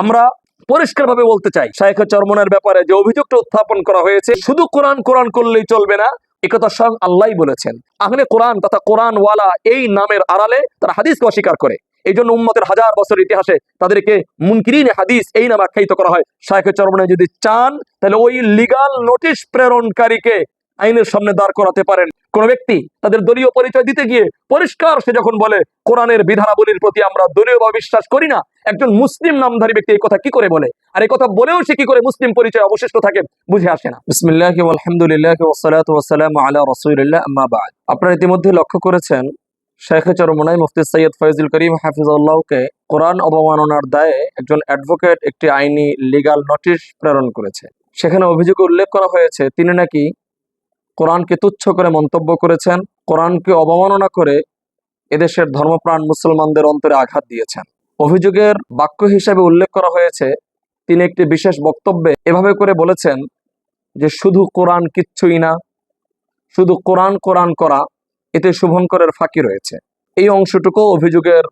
আমরা পরিষ্কারভাবে বলতে চাই শাইখ চরমনের ব্যাপারে যে অভিযোগটা উত্থাপন করা হয়েছে, শুধু কোরআন কোরআন করলেই চলবে না, একথা স্বয়ং আল্লাহ বলেছেন। আহলে কোরআন তথা কোরআন ওয়ালা এই নামের আড়ালে তারা হাদিসকে অস্বীকার করে। এই জন্য উম্মতের হাজার বছর ইতিহাসে তাদেরকে মুনকিরিন হাদিস এই নামে আখ্যায়িত করা হয়। শাইখে চরমনে যদি চান, তাহলে ওই লিগাল নোটিশ প্রেরণকারীকে আইনের সামনে দাঁড় করাতে পারেন। কোন ব্যক্তি তাদের দলীয় পরিচয় দিতে গিয়ে পরিষ্কার সে যখন বলে, কোরআনের বিধানাবলীর প্রতি আমরা দলীয় বা বিশ্বাস করি না একজন মুসলিম নামধারী ব্যক্তি এই কথা কি করে বলে? আর এই কথা বলেও সে কি করে মুসলিম পরিচয় অবশিষ্ট থাকে বুঝে আসে না। বিসমিল্লাহ আলহামদুলিল্লাহ ওসালাত ওয়াসালাম আলা আপনারা ইতিমধ্যে লক্ষ্য করেছেন শেখে চরমনাই মুফতি সৈয়দ ফয়জুল করিম হাফিজউল্লাহকে কোরআন অবমাননার দায়ে একজন অ্যাডভোকেট একটি আইনি লিগাল নোটিশ প্রেরণ করেছে। সেখানে অভিযোগে উল্লেখ করা হয়েছে, তিনি নাকি কোরআনকে তুচ্ছ করে মন্তব্য করেছেন, কোরআনকে অবমাননা করে এদেশের ধর্মপ্রাণ মুসলমানদের অন্তরে আঘাত দিয়েছেন। অভিযোগের বাক্য হিসাবে উল্লেখ করা হয়েছে, তিনি একটি বিশেষ বক্তব্যে এভাবে করে বলেছেন যে শুধু কোরআন কিচ্ছুই না, শুধু কোরআন কোরআন করা, এতে শুভঙ্করের ফাঁকি রয়েছে। এই অংশটুকু অভিযোগের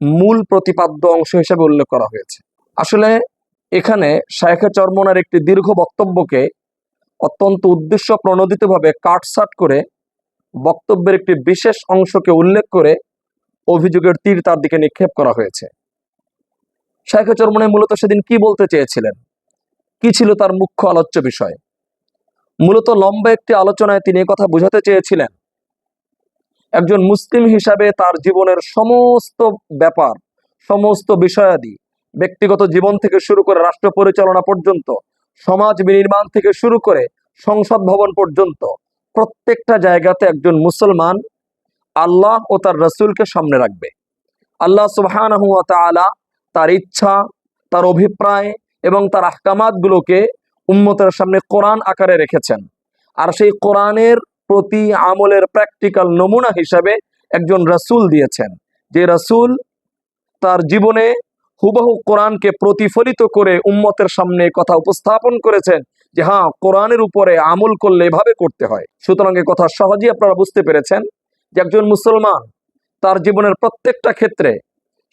মূল প্রতিপাদ্য অংশ হিসেবে উল্লেখ করা হয়েছে। আসলে এখানে শায়েখে চরমনার একটি দীর্ঘ বক্তব্যকে অত্যন্ত উদ্দেশ্য প্রণোদিতভাবে কাটসাট করে বক্তব্যের একটি বিশেষ অংশকে উল্লেখ করে অভিযোগের তীর তার দিকে নিক্ষেপ করা হয়েছে। শাইখে চরমনে মূলত সেদিন কি বলতে চেয়েছিলেন? কি ছিল তার মুখ্য আলোচ্য বিষয়? মূলত লম্বা একটি আলোচনায় তিনি কথা বোঝাতে চেয়েছিলেন। একজন মুসলিম হিসাবে তার জীবনের সমস্ত ব্যাপার, সমস্ত বিষয়াদি, ব্যক্তিগত জীবন থেকে শুরু করে রাষ্ট্র পরিচালনা পর্যন্ত, সমাজ বিনির্মাণ থেকে শুরু করে সংসদ ভবন পর্যন্ত, প্রত্যেকটা জায়গাতে একজন মুসলমান আল্লাহ ও তার রসুলকে সামনে রাখবে। আল্লাহ সুবহান তার ইচ্ছা, তার অভিপ্রায় এবং তার আহকামাতগুলোকে উম্মতের সামনে কোরআন আকারে রেখেছেন। আর সেই কোরআনের প্রতি আমলের প্র্যাকটিক্যাল নমুনা হিসাবে একজন রসুল দিয়েছেন। যে রসুল তার জীবনে হুবহু কোরআনকে প্রতিফলিত করে উম্মতের সামনে কথা উপস্থাপন করেছেন যে হ্যাঁ কোরআনের উপরে আমল করলে এভাবে করতে হয়। সুতরাং কথা সহজেই আপনারা বুঝতে পেরেছেন। যে একজন মুসলমান, তার জীবনের প্রত্যেকটা ক্ষেত্রে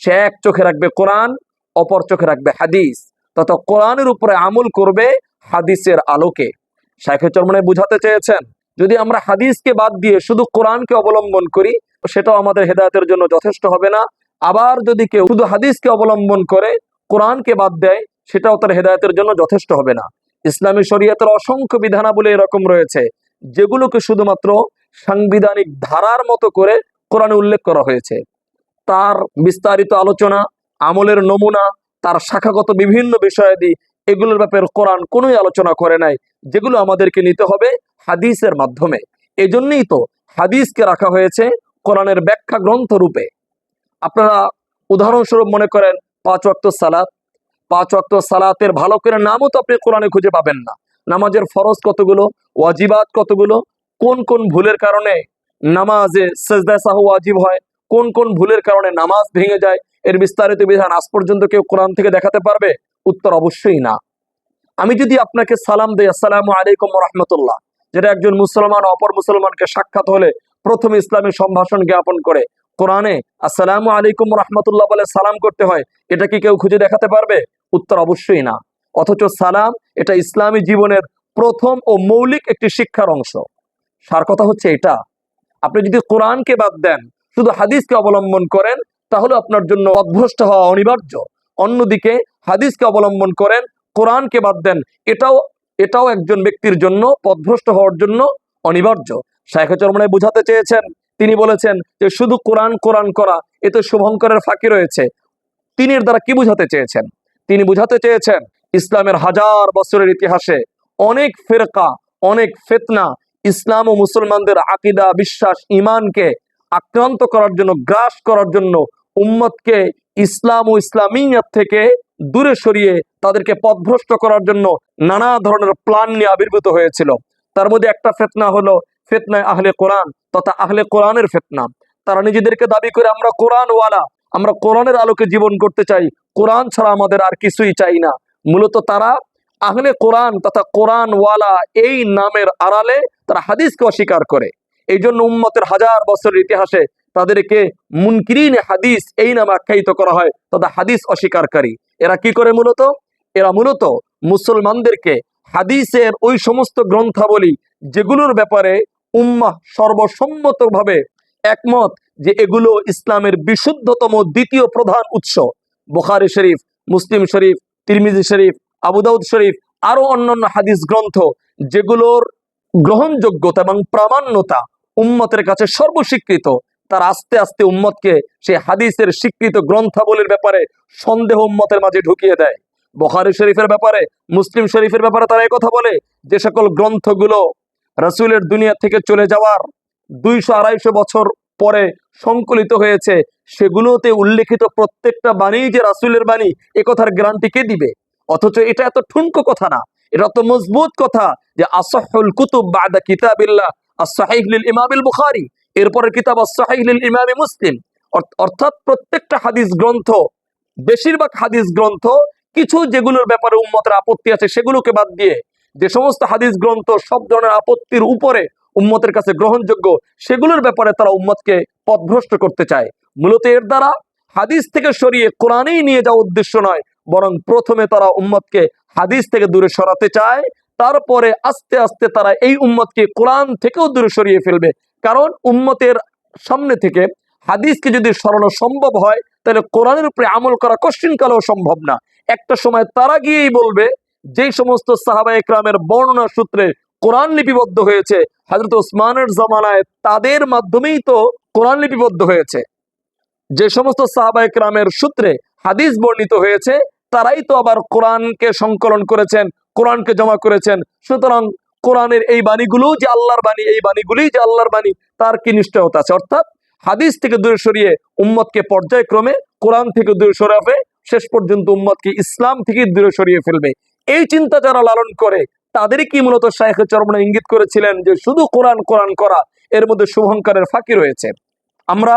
সে এক চোখে রাখবে কোরআন, অপর চোখে রাখবে হাদিস। তথা কোরআনের উপরে আমল করবে হাদিসের আলোকে। শাইখে চরমনে বুঝাতে চেয়েছেন, যদি আমরা হাদিসকে বাদ দিয়ে শুধু কোরআনকে অবলম্বন করি সেটাও আমাদের হেদায়তের জন্য যথেষ্ট হবে না। আবার যদি কেউ শুধু হাদিসকে অবলম্বন করে, কোরআনকে বাদ দেয়, সেটাও তার হেদায়তের জন্য যথেষ্ট হবে না। ইসলামী শরীয়তের অসংখ্য বিধানাবলী এরকম রয়েছে, যেগুলোকে শুধুমাত্র সাংবিধানিক ধারার মতো করে কোরআনে উল্লেখ করা হয়েছে। তার বিস্তারিত আলোচনা, আমলের নমুনা, তার শাখাগত বিভিন্ন বিষয়াদি, এগুলোর ব্যাপারে কোরআন কোনোই আলোচনা করে নাই, যেগুলো আমাদেরকে নিতে হবে হাদিসের মাধ্যমে। এজন্যই তো হাদিসকে রাখা হয়েছে কোরআনের ব্যাখ্যা গ্রন্থ রূপে। আপনারা উদাহরণস্বরূপ মনে করেন, পাঁচ ওয়াক্ত সালাত। পাঁচ ওয়াক্ত সালাতের ভালো করে নামও তো আপনি কোরআনে খুঁজে পাবেন না। নামাজের ফরজ কতগুলো? ওয়াজিবাত কতগুলো? কোন কোন ভুলের কারণে নামাজে সেজদা সাহু ওয়াজিব হয়? কোন কোন ভুলের কারণে নামাজ ভেঙে যায়? এর বিস্তারিত বিধান আজ পর্যন্ত কেউ কোরআন থেকে দেখাতে পারবে? উত্তর অবশ্যই না। আমি যদি আপনাকে সালাম দিই, আসসালামু আলাইকুম রহমতুল্লাহ, যেটা একজন মুসলমান অপর মুসলমানকে সাক্ষাৎ হলে প্রথম ইসলামী সম্ভাষণ জ্ঞাপন করে। কোরআনে আসসালামু আলাইকুম রহমতুল্লাহ বলে সালাম করতে হয়, এটা কি কেউ খুঁজে দেখাতে পারবে? উত্তর অবশ্যই না। অথচ সালাম, এটা ইসলামী জীবনের প্রথম ও মৌলিক একটি শিক্ষার অংশ। সার কথা হচ্ছে এটা। আপনি যদি কোরআনকে বাদ দেন, শুধু হাদিসকে অবলম্বন করেন, তাহলে আপনার জন্য অভ্যস্ত হওয়া অনিবার্য। অন্যদিকে হাদিসকে অবলম্বন করেন, কোরআনকে বাদ দেন, এটাও এটাও একজন ব্যক্তির জন্য, পদভ্রষ্ট হওয়ার জন্য অনিবার্য। শাইখে চরমনে বুঝাতে চেয়েছেন, তিনি বলেছেন যে শুধু কোরআন কোরআন করা এতে শুভঙ্করের ফাঁকি রয়েছে। তিনি এর দ্বারা কি বুঝাতে চেয়েছেন? তিনি বুঝাতে চেয়েছেন, ইসলামের হাজার বছরের ইতিহাসে অনেক ফেরকা, অনেক ফেতনা ইসলাম ও মুসলমানদের আকিদা, বিশ্বাস ইমানকে আক্রান্ত করার জন্য, গ্রাস করার জন্য উম্মতকে ইসলাম ও ইসলামিয়াত থেকে দূরে সরিয়ে তাদেরকে পথভ্রষ্ট করার জন্য নানা ধরনের প্ল্যান নিয়ে আবির্ভূত হয়েছিল। তার মধ্যে একটা ফেতনা হলো ফেতনায় আহলে কোরআন তথা আহলে কোরআনের ফেতনা। তারা নিজেদেরকে দাবি করে, আমরা কোরআন ওয়ালা আমরা কোরআনের আলোকে জীবন করতে চাই। কোরআন ছাড়া আমাদের আর কিছুই চাই না। মূলত তারা আহলে কোরআন তথা কোরআন ওয়ালা এই নামের আড়ালে তারা হাদিসকে অস্বীকার করে। এই জন্য উম্মতের হাজার বছরের ইতিহাসে তাদেরকে মুনকিরিন হাদিস এই নামে আখ্যায়িত করা হয় তথা হাদিস অস্বীকারী। এরা কি করে মূলত? এরা মূলত মুসলমানদেরকে হাদিসের ওই সমস্ত গ্রন্থাবলী যেগুলোর ব্যাপারে উম্মাহ সর্বসম্মতভাবে একমত যে এগুলো ইসলামের বিশুদ্ধতম দ্বিতীয় প্রধান উৎস। বুখারি শরীফ, মুসলিম শরীফ, তিরমিজি শরীফ আবুদাউদ শরীফ, আরও অন্যান্য হাদিস গ্রন্থ যেগুলোর গ্রহণযোগ্যতা এবং প্রামাণ্যতা উম্মতের কাছে সর্বস্বীকৃত, তার আস্তে আস্তে উম্মতকে সেই হাদিসের স্বীকৃত গ্রন্থাবলীর ব্যাপারে সন্দেহ উম্মতের মাঝে ঢুকিয়ে দেয়। বখারি শরীফের ব্যাপারে, মুসলিম শরীফের ব্যাপারে তারা কথা বলে যে সকল গ্রন্থগুলো রাসূলের দুনিয়া থেকে চলে যাওয়ার দুইশো আড়াইশো বছর পরে সংকলিত হয়েছে, সেগুলোতে উল্লেখিত প্রত্যেকটা বাণী যে রাসূলের বাণী, এ কথার গ্যারান্টি কে দিবে? অথচ এটা এত ঠুনকো কথা না। এটা তো মজবুত কথা যে আসহুল কুতুব বাদা ইমামিল বুখারী এরপরে কিতাব as-sahih ইমামি মুসলিম। অর্থাৎ প্রত্যেকটা হাদিস গ্রন্থ, বেশিরভাগ হাদিস গ্রন্থ, কিছু যেগুলোর ব্যাপারে উম্মতের আপত্তি আছে সেগুলোকে বাদ দিয়ে যে সমস্ত হাদিস গ্রন্থ সব ধরনের আপত্তির উপরে উম্মতের কাছে গ্রহণযোগ্য, সেগুলোর ব্যাপারে তারা উম্মতকে পথভ্রষ্ট করতে চায়। মূলত এর দ্বারা হাদিস থেকে সরিয়ে কোরআনেই নিয়ে যাওয়া উদ্দেশ্য নয় বরং প্রথমে তারা উম্মতকে হাদিস থেকে দূরে সরাতে চায়, তারপরে আস্তে আস্তে তারা এই উম্মতকে কোরআন থেকেও দূরে সরিয়ে ফেলবে। কারণ উম্মতের সামনে থেকে হাদিসকে যদি সরানো সম্ভব হয়, তাহলে কোরআনের উপরে আমল করা কশ্চিন কালেও সম্ভব না। একটা সময় তারা গিয়েই বলবে যে সমস্ত সাহাবা একরামের বর্ণনা সূত্রে কোরআন লিপিবদ্ধ হয়েছে হাজরত ওসমানের জামানায় তাদের মাধ্যমেই তো কোরআন লিপিবদ্ধ হয়েছে। যে সমস্ত সাহাবা একরামের সূত্রে হাদিস বর্ণিত হয়েছে, তারাই তো আবার কোরআনকে সংকলন করেছেন, কোরআনকে জমা করেছেন। সুতরাং কোরআনের এই বাণীগুলো যে আল্লাহর বাণী, এই বাণীগুলি যে আল্লাহর বাণী, তার কি নিশ্চয়তা আছে? অর্থাৎ হাদিস থেকে দূরে সরিয়ে উম্মতকে পর্যায়ক্রমে কোরআন থেকে দূরে সরাবে, শেষ পর্যন্ত উম্মতকে ইসলাম থেকে দূরে সরিয়ে ফেলবে। এই চিন্তা যারা লালন করে, তাদেরই কি মূলত শাহেখ চরমনা ইঙ্গিত করেছিলেন যে শুধু কোরআন কোরআন করা, এর মধ্যে শুভঙ্করের ফাঁকি রয়েছে। আমরা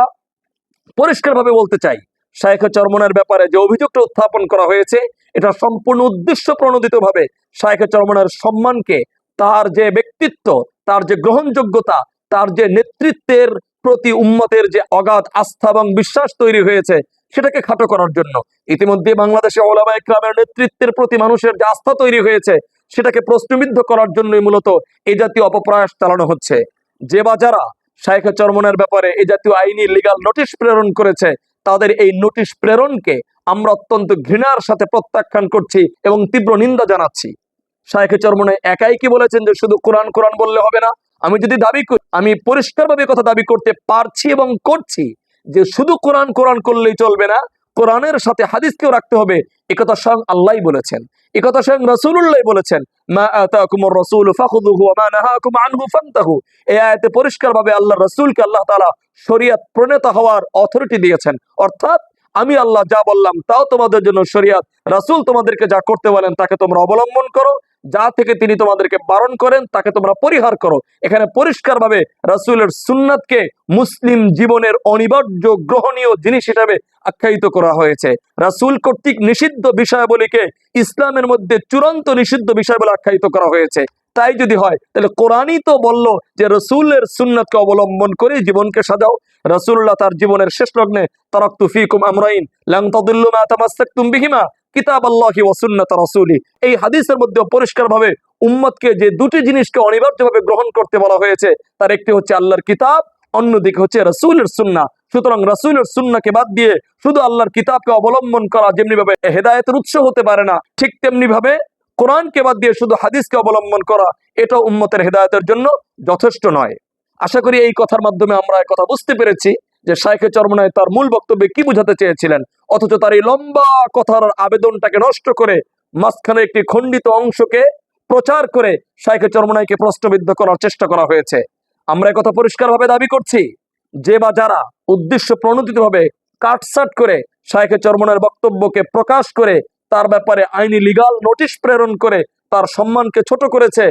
পরিষ্কারভাবে বলতে চাই শাহেখ চরমনের ব্যাপারে যে অভিযোগটা উত্থাপন করা হয়েছে, এটা সম্পূর্ণ উদ্দেশ্য প্রণোদিত ভাবে শাহেখ চরমনের সম্মানকে, তার যে ব্যক্তিত্ব, তার যে গ্রহণযোগ্যতা, তার যে নেতৃত্বের প্রতি উম্মতের যে অগাধ আস্থা এবং বিশ্বাস তৈরি হয়েছে, সেটাকে খাটো করার জন্য। ইতিমধ্যে বাংলাদেশে ওলামা ইকরামের নেতৃত্বের প্রতি মানুষের যে আস্থা তৈরি হয়েছে, সেটাকে প্রশ্নবিদ্ধ করার জন্যই মূলত এই জাতীয় অপপ্রয়াস চালানো হচ্ছে। যে বা যারা শাইখ চরমনের ব্যাপারে এই জাতীয় আইনি লিগাল নোটিশ প্রেরণ করেছে তাদের এই নোটিশ প্রেরণকে আমরা অত্যন্ত ঘৃণার সাথে প্রত্যাখ্যান করছি এবং তীব্র নিন্দা জানাচ্ছি। শাইখ চরমনে একাই কি বলেছেন যে শুধু কোরআন কোরআন বললে হবে না? আমি যদি দাবি করি, আমি পরিষ্কারভাবে কথা দাবি করতে পারছি এবং করছি যে শুধু কোরআন কোরআন করলেই চলবে না, কোরআনের সাথে হাদিসকেও রাখতে হবে। একথা স্বয়ং আল্লাহ বলেছেন। একথা স্বয়ং রসুল্লাহ বলেছেন। মা আতাকুমুর রাসূল ফাখুযুহু ওয়া মা নাহাকুম আনহু ফানতাহু। এই আয়াতে পরিষ্কারভাবে আল্লাহ রাসূলকে আল্লাহ তাআলা শরীয়ত প্রণেতা হওয়ার অথরিটি দিয়েছেন। অর্থাৎ আমি আল্লাহ যা বললাম তাও তোমাদের জন্য শরীয়ত, রাসূল তোমাদেরকে যা করতে বলেন তাকে তোমরা অবলম্বন করো। যা থেকে তিনি তোমাদেরকে বারণ করেন, তাকে তোমরা পরিহার করো। এখানে পরিষ্কারভাবে রাসূলের সুন্নাতকে মুসলিম জীবনের অনিবার্য গ্রহণীয় জিনিস হিসাবে আখ্যায়িত করা হয়েছে। রাসূল কর্তৃক নিষিদ্ধ বিষয়াবলীকে ইসলামের মধ্যে চূড়ান্ত নিষিদ্ধ বিষয় বলে আখ্যায়িত করা হয়েছে। তাই যদি হয়, তাহলে কোরআনই তো বলল যে রসুলের সুন্নাতকে অবলম্বন করে জীবনকে সাজাও। রসুল্লাহ তার জীবনের শেষ লগ্নে তারাক্তু ফিকুম আমরাইন, লাং তাদুল্লু মা তামাসসাকতুম বিহিমা। কিতাব আল্লাহি ওয়া সুন্নাত রাসূলি। এই হাদিসের মধ্যে পরিষ্কারভাবে উম্মতকে যে দুটি জিনিসকে অনিবার্যভাবে গ্রহণ করতে বলা হয়েছে, তার একটি হচ্ছে আল্লাহর কিতাব, অন্যদিকে হচ্ছে রসুলের সুন্না। সুতরাং রসুলের সুন্নাকে বাদ দিয়ে শুধু আল্লাহর কিতাবকে অবলম্বন করা যেমনি ভাবে হেদায়েতের উৎস হতে পারে না, ঠিক তেমনি ভাবে কোরআনকে বাদ দিয়ে শুধু হাদিসকে অবলম্বন করা এটা উম্মতের হেদায়তের জন্য যথেষ্ট নয়। আশা করি এই কথার মাধ্যমে আমরা কথা বুঝতে পেরেছি যে শাইখে চরমনায় তার মূল বক্তব্যে কি বুঝাতে চেয়েছিলেন। অথচ তার এই লম্বা কথার আবেদনটাকে নষ্ট করে মাঝখানে একটি খণ্ডিত অংশকে প্রচার করে শাইখে চরমনাইকে প্রশ্নবিদ্ধ করার চেষ্টা করা হয়েছে। আমরা কথা পরিষ্কারভাবে দাবি করছি, যে বা যারা উদ্দেশ্য প্রণোদিতভাবে কাটসাট করে শাইখে চরমনের বক্তব্যকে প্রকাশ করে তার ব্যাপারে আইনি লিগাল নোটিশ প্রেরণ করে তার সম্মানকে ছোট করেছে,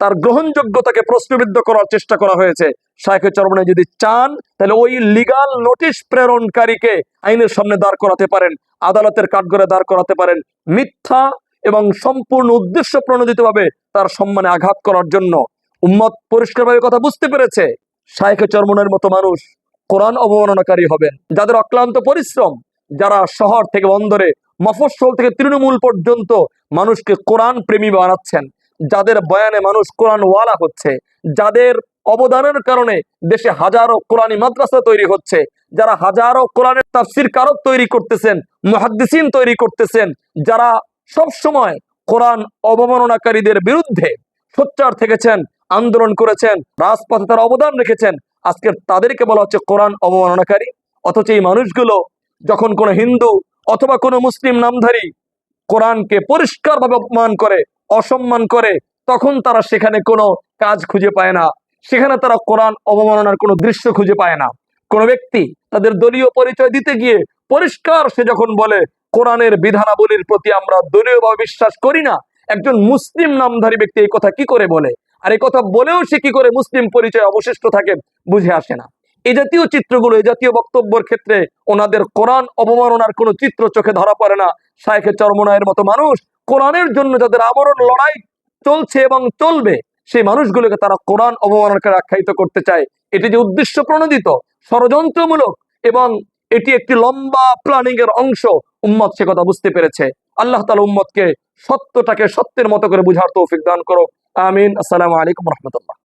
তার গ্রহণযোগ্যতাকে প্রশ্নবিদ্ধ করার চেষ্টা করা হয়েছে। শাইখে চরমনে যদি চান, তাহলে ওই লিগাল নোটিশ প্রেরণকারীকে আইনের সামনে দাঁড় করাতে পারেন, আদালতের কাঠগড়ে দাঁড় করাতে পারেন। মিথ্যা এবং সম্পূর্ণ উদ্দেশ্য প্রণোদিতভাবে তার সম্মানে আঘাত করার জন্য উম্মত পরিষ্কারভাবে কথা বুঝতে পেরেছে। শাইখে চরমনের মতো মানুষ কোরআন অবমাননাকারী হবেন। যাদের অক্লান্ত পরিশ্রম, যারা শহর থেকে বন্দরে, মফস্বল থেকে তৃণমূল পর্যন্ত মানুষকে কোরআন প্রেমী বানাচ্ছেন, যাদের বয়ানে মানুষ কোরআন ওয়ালা হচ্ছে, যাদের অবদানের কারণে দেশে হাজারো কোরআনী মাদ্রাসা তৈরি হচ্ছে, যারা হাজারো কোরআনের তাফসির কারক তৈরি করতেছেন, মুহাদ্দিসিন তৈরি করতেছেন, যারা সব সময় কোরআন অবমাননাকারীদের বিরুদ্ধে সোচ্চার থেকেছেন, আন্দোলন করেছেন, রাজপথে তারা অবদান রেখেছেন, আজকে তাদেরকে বলা হচ্ছে কোরআন অবমাননাকারী। অথচ এই মানুষগুলো যখন কোনো হিন্দু অথবা কোনো মুসলিম নামধারী কোরআনকে পরিষ্কারভাবে অপমান করে, অসম্মান করে, তখন তারা সেখানে কোনো কাজ খুঁজে পায় না। সেখানে তারা কোরআন অবমাননার কোনো দৃশ্য খুঁজে পায় না। কোনো ব্যক্তি তাদের দলীয় পরিচয় দিতে গিয়ে পরিষ্কার সে যখন বলে, কোরআনের বিধানাবলীর প্রতি আমরা দলীয়ভাবে বিশ্বাস করি না। একজন মুসলিম নামধারী ব্যক্তি এই কথা কি করে বলে? আর এই কথা বলেও সে কি করে মুসলিম পরিচয় অবশিষ্ট থাকে বুঝে আসে না। এই জাতীয় চিত্রগুলো, এই জাতীয় বক্তব্যের ক্ষেত্রে ওনাদের কোরআন অবমাননার কোনো চিত্র চোখে ধরা পড়ে না। শায়েখে চরমনায়ের মতো মানুষ কোরআনের জন্য যাদের আমরণ লড়াই চলছে এবং চলবে সেই মানুষগুলোকে তারা কোরআন অবমাননাকে আখ্যায়িত করতে চায়। এটি যে উদ্দেশ্য প্রণোদিত, ষড়যন্ত্রমূলক এবং এটি একটি লম্বা প্ল্যানিং এর অংশ, উম্মত সে কথা বুঝতে পেরেছে। আল্লাহ তালা উম্মতকে সত্যটাকে সত্যের মতো করে বুঝার তৌফিক দান করো আমিন। আসসালামু আলাইকুম রহমতুল্লাহ।